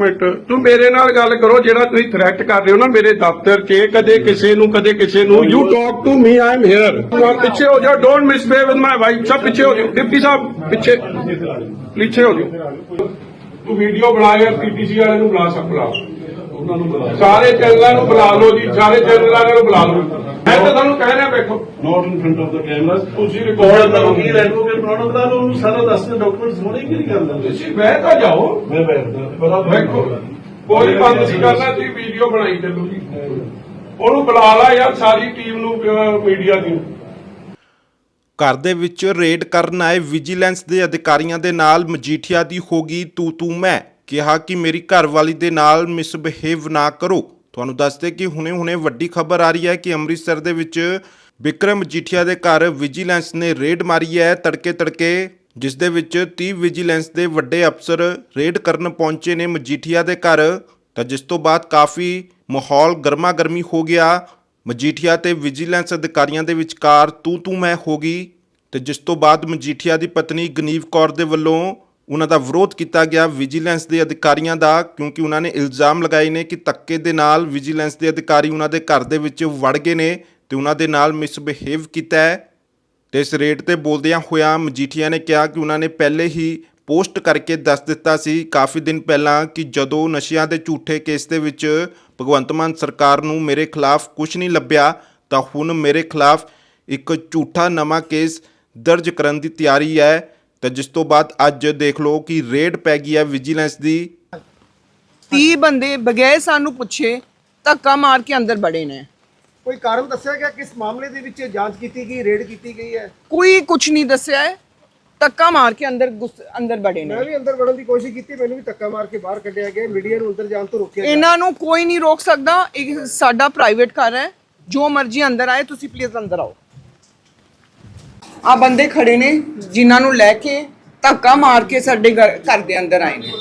Minute. ਤੂੰ ਮੇਰੇ ਨਾਲ ਗੱਲ ਕਰੋ ਜਿਹੜਾ ਤੁਸੀਂ ਥ੍ਰੈਟ ਕਰ ਰਹੇ ਹੋ ਨਾ ਮੇਰੇ ਦਫ਼ਤਰ 'ਚ ਕਦੇ ਕਿਸੇ ਨੂੰ ਕਦੇ ਕਿਸੇ ਨੂੰ। You talk to me I am here ਪਿੱਛੇ ਹੋ ਜਾਓ don't misbehave with my wife ਸਭ ਪਿੱਛੇ ਹੋ ਜਾਓ। ਡਿਪਟੀ ਸਾਹਿਬ ਪਿੱਛੇ। ਪਿੱਛੇ ਹੋ ਜਾਓ। ਤੂੰ ਵੀਡੀਓ ਬਣਾ ਯਾਰ ਪੀਟੀਸੀ ਵਾਲੇ ਨੂੰ ਬੁਲਾ ਸਕ ਬੁਲਾ। ਉਹਨਾਂ ਨੂੰ ਬੁਲਾ। ਸਾਰੇ ਚੈਨਲਾਂ ਨੂੰ ਬੁਲਾ ਲਓ ਜੀ ਸਾਰੇ ਚੈਨਲਾਂ ਨੂੰ ਬੁਲਾ ਲਓ। ਮੈਂ ਤਾਂ ਤੁਹਾਨੂੰ ਬੈਠੋ not in front of the cameras. ਤੁਸੀਂ ਰਿਕਾਰਡ ਦਾ ਕਰੋ ਵਕੀਲ ਐਡਵੋਕੇਟ ਬਣਾਉਣਾ ਬਤਾ ਲਓ ਉਹਨੂੰ ਸਾਰਾ ਦੱਸ ਦੇ ਡਾਕੂਮੈਂਟਸ ਹੋਣੇ ਕਿ ਨਹੀਂ ਕਰਨਾ ਤੁਸੀਂ ਬਹਿ ਤਾਂ ਜਾਓ। ਮੈਂ ਬੈਠਦਾ ਪਤਾ ਵੇਖੋ ਕੋਈ ਬੰਦ ਨਹੀਂ ਕਰਨਾ ਤੁਸੀਂ ਵੀਡੀਓ ਬਣਾਈ ਚੱਲੋ ਜੀ। ਉਹਨੂੰ ਬੁਲਾ ਲਾ ਯਾਰ ਸਾਰੀ ਟੀਮ ਨੂੰ ਮੀਡੀਆ ਦੀ। ਘਰ ਦੇ ਵਿੱਚ ਰੇਡ ਕਰਨ ਆਏ ਵਿਜੀਲੈਂਸ ਦੇ ਅਧਿਕਾਰੀਆਂ ਦੇ ਨਾਲ ਮਜੀਠੀਆ ਦੀ ਹੋ ਗਈ ਤੂ ਤੂ ਮੈਂ। ਕਿਹਾ ਕਿ ਮੇਰੀ ਘਰਵਾਲੀ ਦੇ ਨਾਲ ਮਿਸਬਿਹੇਵ ਨਾ ਕਰੋ। ਤੁਹਾਨੂੰ ਦੱਸਦੇ ਕਿ ਹੁਣੇ-ਹੁਣੇ ਵੱਡੀ ਖਬਰ ਆ ਰਹੀ ਹੈ ਕਿ ਅੰਮ੍ਰਿਤਸਰ ਦੇ ਵਿੱਚ ਵਿਕਰਮ ਮਜੀਠੀਆ ਦੇ ਘਰ ਵਿਜੀਲੈਂਸ ਨੇ ਰੇਡ ਮਾਰੀ ਹੈ ਤੜਕੇ ਤੜਕੇ, ਜਿਸ ਦੇ ਵਿੱਚ 30 ਵਿਜੀਲੈਂਸ ਦੇ ਵੱਡੇ ਅਫਸਰ ਰੇਡ ਕਰਨ ਪਹੁੰਚੇ ਨੇ ਮਜੀਠੀਆ ਦੇ ਘਰ। ਤਾਂ ਜਿਸ ਤੋਂ ਬਾਅਦ ਕਾਫੀ ਮਾਹੌਲ ਗਰਮਾ ਗਰਮੀ ਹੋ ਗਿਆ। ਮਜੀਠੀਆ ਤੇ ਵਿਜੀਲੈਂਸ ਅਧਿਕਾਰੀਆਂ ਦੇ ਵਿਚਕਾਰ ਤੂ ਤੂ ਮੈਂ ਹੋ ਗਈ। ਤੇ ਜਿਸ ਤੋਂ ਬਾਅਦ ਮਜੀਠੀਆ ਦੀ ਪਤਨੀ ਗਨੀਵ ਕੌਰ ਦੇ ਵੱਲੋਂ ਉਹਨਾਂ ਦਾ ਵਿਰੋਧ ਕੀਤਾ ਗਿਆ ਵਿਜੀਲੈਂਸ ਦੇ ਅਧਿਕਾਰੀਆਂ ਦਾ, ਕਿਉਂਕਿ ਉਹਨਾਂ ਨੇ ਇਲਜ਼ਾਮ ਲਗਾਏ ਨੇ ਕਿ ਧੱਕੇ ਦੇ ਨਾਲ ਵਿਜੀਲੈਂਸ ਦੇ ਅਧਿਕਾਰੀ ਉਹਨਾਂ ਦੇ ਘਰ ਦੇ ਵਿੱਚ ਵੜ ਗਏ ਨੇ ਤੇ ਉਹਨਾਂ ਦੇ ਨਾਲ ਮਿਸਬਿਹੇਵ ਕੀਤਾ ਹੈ। ਤੇ ਇਸ ਰੇਟ ਤੇ ਬੋਲਦਿਆਂ ਹੋਇਆ ਮਜੀਠੀਆ ਨੇ ਕਿਹਾ ਕਿ ਉਹਨਾਂ ਨੇ ਪਹਿਲੇ ਹੀ ਪੋਸਟ ਕਰਕੇ ਦੱਸ ਦਿੱਤਾ ਸੀ ਕਾਫੀ ਦਿਨ ਪਹਿਲਾਂ ਕਿ ਜਦੋਂ ਨਸ਼ਿਆਂ ਦੇ ਝੂਠੇ ਕੇਸ ਦੇ ਵਿੱਚ ਭਗਵੰਤ ਮਾਨ ਸਰਕਾਰ ਨੂੰ ਮੇਰੇ ਖਿਲਾਫ ਕੁਝ ਨਹੀਂ ਲੱਭਿਆ, ਤਾਂ ਹੁਣ ਮੇਰੇ ਖਿਲਾਫ ਇੱਕ ਝੂਠਾ ਨਵਾਂ ਕੇਸ ਦਰਜ ਕਰਨ ਦੀ ਤਿਆਰੀ ਹੈ। ਤਾਂ ਜਿਸ ਤੋਂ ਬਾਅਦ ਅੱਜ ਦੇਖ ਲਓ ਕਿ ਰੇਡ ਪੈ ਗਈ ਹੈ ਵਿਜੀਲੈਂਸ ਦੀ। 30 ਬੰਦੇ ਬਗੈਰ ਸਾਨੂੰ ਪੁੱਛੇ ਧੱਕਾ ਮਾਰ ਕੇ ਅੰਦਰ ਬੜੇ ਨੇ। ਕੋਈ ਕਾਰਨ ਦੱਸਿਆ ਗਿਆ ਕਿਸ ਮਾਮਲੇ ਦੇ ਵਿੱਚ ਜਾਂਚ ਕੀਤੀ ਗਈ ਰੇਡ ਕੀਤੀ ਗਈ ਹੈ? ਕੋਈ ਕੁਝ ਨਹੀਂ ਦੱਸਿਆ ਹੈ। ਧੱਕਾ ਮਾਰ ਕੇ ਅੰਦਰ ਗੁੱਸ- ਅੰਦਰ ਬੜੇ ਨੇ। ਮੈਂ ਵੀ ਅੰਦਰ ਵੜਨ ਦੀ ਕੋਸ਼ਿਸ਼ ਕੀਤੀ ਮੈਨੂੰ ਵੀ ਧੱਕਾ ਮਾਰ ਕੇ ਬਾਹਰ ਕੱਢਿਆ ਗਿਆ ਮੀਡੀਆ ਨੂੰ ਅੰਦਰ ਜਾਣ ਤੋਂ ਰੋਕਿਆ ਗਿਆ। ਇਹਨਾਂ ਨੂੰ ਕੋਈ ਨਹੀਂ ਰੋਕ ਸਕਦਾ। ਇਹ ਸਾਡਾ ਪ੍ਰਾਈਵੇਟ ਘਰ ਹੈ। ਜੋ ਮਰਜ਼ੀ ਅੰਦਰ ਆਏ ਤੁਸੀਂ ਪਲੀਜ਼ ਅੰਦਰ ਆਓ। ਆ ਬੰਦੇ ਖੜੇ ਨੇ ਜਿਨ੍ਹਾਂ ਨੂੰ ਲੈ ਕੇ ਧੱਕਾ ਮਾਰ ਕੇ ਸਾਡੇ ਘਰ ਘਰ ਦੇ ਅੰਦਰ ਆਏ ਨੇ।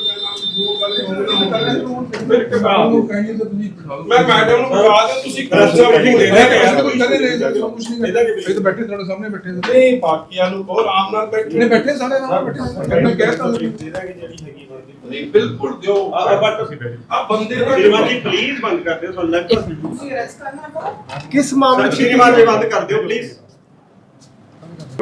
ਮੈਂ ਮੈਡਮ ਨੂੰ ਬੁਲਾ ਦੇ ਤੁਸੀਂ ਕੋਸਾ ਵੀ ਦੇ ਇਹ ਤਾਂ ਬੈਠੇ ਤੁਹਾਡੇ ਸਾਹਮਣੇ ਬੈਠੇ ਨੇ ਨਹੀਂ ਬਾਕੀਆਂ ਨੂੰ ਬਹੁਤ ਆਰਾਮ ਨਾਲ ਬੈਠੇ। ਨੇ ਬੈਠੇ ਸਾਡੇ ਨਾਲ ਬੈਠੇ ਮੈਂ ਕਹਿ ਤਾ ਨਹੀਂ ਬਿਲਕੁਲ ਦਿਓ। ਆ ਬੰਦੇ ਦਾ ਸ਼੍ਰੀਮਾਨ ਪਲੀਜ਼ ਬੰਦ ਕਰ ਦਿਓ ਤੁਹਾਨੂੰ ਲੱਗਦਾ। ਕਿਸ ਮਾਮਲੇ ਸ਼੍ਰੀਮਾਨ ਜੀ ਬੰਦ ਕਰ ਦਿਓ ਪਲੀਜ਼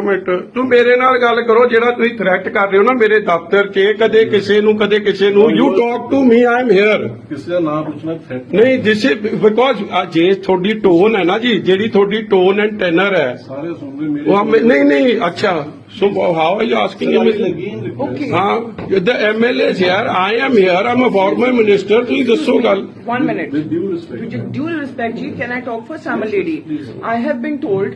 ਮਿੰਟ ਤੂੰ ਮੇਰੇ ਨਾਲ ਗੱਲ ਕਰੋ ਜਿਹੜਾ ਤੁਸੀਂ ਥ੍ਰੈਟ ਕਰ ਰਹੇ ਹੋ ਨਾ ਮੇਰੇ ਦਫ਼ਤਰ 'ਚ ਕਦੇ ਕਿਸੇ ਨੂੰ ਕਦੇ ਕਿਸੇ ਨੂੰ you talk to me I am here ਕਿਸੇ ਦਾ ਨਾਮ ਪੁੱਛਣਾ ਥ੍ਰੈਟ ਨਹੀਂ ਜਿਸ ਬਿਕੋਜ਼ ਜੇ ਤੁਹਾਡੀ ਟੋਨ ਹੈ ਨਾ ਜੀ ਜਿਹੜੀ ਤੁਹਾਡੀ ਟੋਨ ਐਂਡ ਟੈਨਰ ਹੈ ਸਾਰੇ ਸੁਣ ਰਹੇ ਮੇਰੇ ਉਹ ਹਮੇ- ਨਹੀਂ ਨਹੀਂ ਅੱਛਾ so how are you asking okay ਹਾਂ the MLA here I am here I'm a farmer minister ਤੁਸੀਂ ਦੱਸੋ ਗੱਲ। One minute. With due respect With due respect, Ji, can I talk first? I'm a lady. I have been told